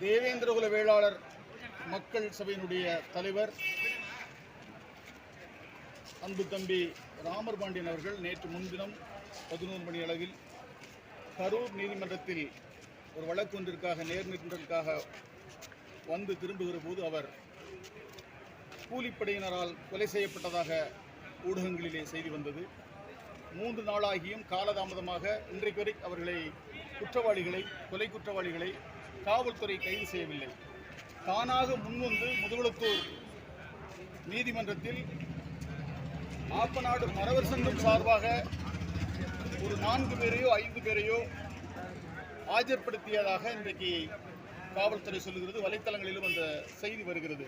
தேவேந்திரகுல வேளாளர் மக்கள் சபையினுடைய தலைவர் அன்பு தம்பி ராமர் பாண்டியன் அவர்கள் நேற்று முன்தினம் பதினோரு மணி அளவில் கரூர் நீதிமன்றத்தில் ஒரு வழக்கு ஒன்றிற்காக நேர்நின்றதற்காக வந்து திரும்புகிற போது அவர் கூலிப்படையினரால் கொலை செய்யப்பட்டதாக ஊடகங்களிலே செய்தி வந்தது. மூன்று நாளாகியும் காலதாமதமாக இன்றைக்கு வரை அவர்களை குற்றவாளிகளை கொலை குற்றவாளிகளை காவல்துறை கைது செய்யவில்லை. தானாக முன்வந்து முதுகுளத்தூர் நீதிமன்றத்தில் ஆப்பநாடு மறவர் சங்கம் சார்பாக ஒரு நான்கு பேரையோ ஐந்து பேரையோ ஆஜர்படுத்தியதாக இன்றைக்கு காவல்துறை சொல்லுகிறது. வலைத்தளங்களிலும் அந்த செய்தி வருகிறது.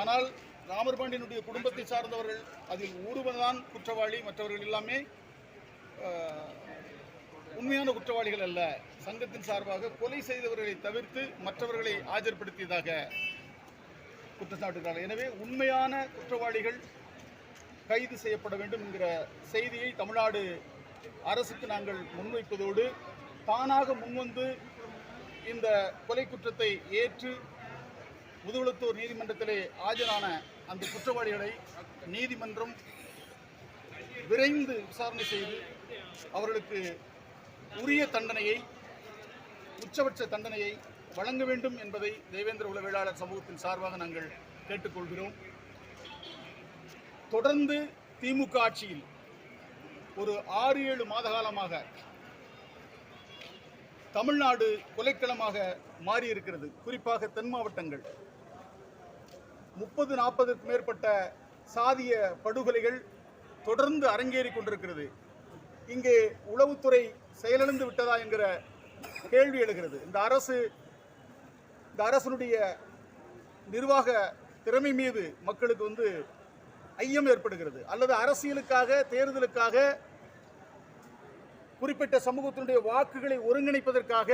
ஆனால் ராமர்பாண்டியனுடைய குடும்பத்தை சார்ந்தவர்கள் அதில் ஒருவர்தான் குற்றவாளி மற்றவர்கள் எல்லாமே உண்மையான குற்றவாளிகள் அல்ல. சங்கத்தின் சார்பாக கொலை செய்தவர்களை தவிர்த்து மற்றவர்களை ஆஜர்படுத்தியதாக குற்றச்சாட்டுகிறார்கள். எனவே உண்மையான குற்றவாளிகள் கைது செய்யப்பட வேண்டும் என்கிற செய்தியை தமிழ்நாடு அரசுக்கு நாங்கள் முன்வைப்பதோடு தானாக முன்வந்து இந்த கொலை குற்றத்தை ஏற்று முதுகுளத்தூர் நீதிமன்றத்திலே ஆஜரான அந்த குற்றவாளிகளை நீதிமன்றம் விரைந்து விசாரணை செய்து அவர்களுக்கு உரிய தண்டனையை உச்சபட்ச தண்டனையை வழங்க வேண்டும் என்பதை தேவேந்திர உளவியலாளர் சமூகத்தின் சார்பாக நாங்கள் கேட்டுக்கொள்கிறோம். தொடர்ந்து திமுக ஆட்சியில் ஒரு ஆறு ஏழு மாத காலமாக தமிழ்நாடு கொலைக்களமாக மாறியிருக்கிறது. குறிப்பாக தென் மாவட்டங்கள். முப்பது நாற்பதுக்கு மேற்பட்ட சாதிய படுகொலைகள் தொடர்ந்து அரங்கேறி கொண்டிருக்கிறது. இங்கே உளவுத்துறை செயலிழந்து விட்டதா என்கிற கேள்வி எழுகிறது. இந்த அரசு இந்த அரசனுடைய நிர்வாக திறமை மீது மக்களுக்கு வந்து ஐயம் ஏற்படுகிறது. அல்லது அரசியலுக்காக தேர்தலுக்காக குறிப்பிட்ட சமூகத்தினுடைய வாக்குகளை ஒருங்கிணைப்பதற்காக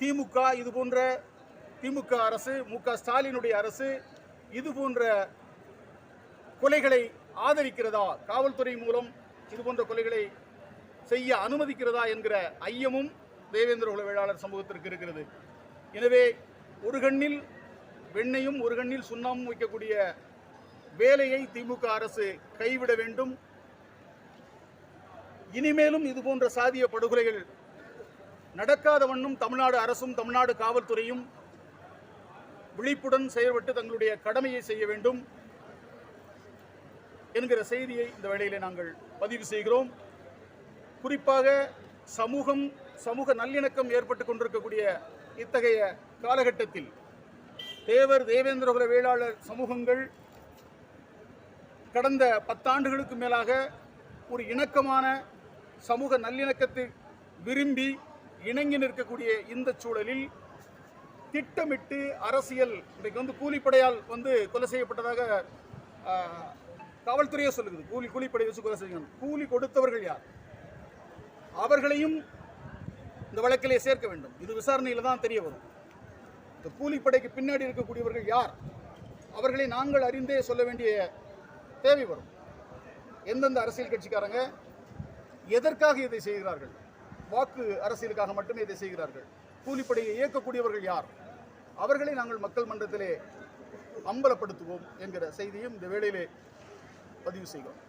திமுக இது போன்ற திமுக அரசு மு க ஸ்டாலினுடைய அரசு இது போன்ற கொலைகளை ஆதரிக்கிறதா? காவல்துறை மூலம் இது போன்ற கொலைகளை செய்ய அனுமதிக்கிறதா என்கிற ஐயமும் தேவேந்திர உளவியலாளர் சமூகத்திற்கு இருக்கிறது. எனவே ஒரு கண்ணில் வெண்ணையும் ஒரு கண்ணில் சுண்ணாமும் வைக்கக்கூடிய வேலையை திமுக அரசு கைவிட வேண்டும். இனிமேலும் இது போன்ற சாதிய படுகொலைகள் நடக்காத வண்ணம் தமிழ்நாடு அரசும் தமிழ்நாடு காவல்துறையும் விழிப்புடன் செயல்பட்டு தங்களுடைய கடமையை செய்ய வேண்டும் என்கிற செய்தியை இந்த வேளையிலே நாங்கள் பதிவு செய்கிறோம். குறிப்பாக சமூகம் சமூக நல்லிணக்கம் ஏற்பட்டு கொண்டிருக்கக்கூடிய இத்தகைய காலகட்டத்தில் தேவர் தேவேந்திரகுல வேளாளர் சமூகங்கள் கடந்த பத்தாண்டுகளுக்கு மேலாக ஒரு இணக்கமான சமூக நல்லிணக்கத்தை விரும்பி இணங்கி நிற்கக்கூடிய இந்த சூழலில் திட்டமிட்டு அரசியல் இன்றைக்கு வந்து கூலிப்படையால் வந்து கொலை செய்யப்பட்டதாக காவல்துறையே சொல்லுது. கூலி கூலிப்படை வச்சு கொலை செய்யணும். கூலி கொடுத்தவர்கள் யார்? அவர்களையும் இந்த வழக்கிலே சேர்க்க வேண்டும். இது விசாரணையில் தான் தெரிய வரும். இந்த கூலிப்படைக்கு பின்னாடி இருக்கக்கூடியவர்கள் யார்? அவர்களை நாங்கள் அறிந்தே சொல்ல வேண்டிய தேவை வரும். எந்தெந்த அரசியல் கட்சிக்காரங்க? எதற்காக இதை செய்கிறார்கள்? வாக்கு அரசியலுக்காக மட்டுமே இதை செய்கிறார்கள். கூலிப்படையை இயக்கக்கூடியவர்கள் யார்? அவர்களை நாங்கள் மக்கள் மன்றத்திலே அம்பலப்படுத்துவோம் என்கிற செய்தியும் இந்த வேளையிலே பதிவு செய்கிறோம்.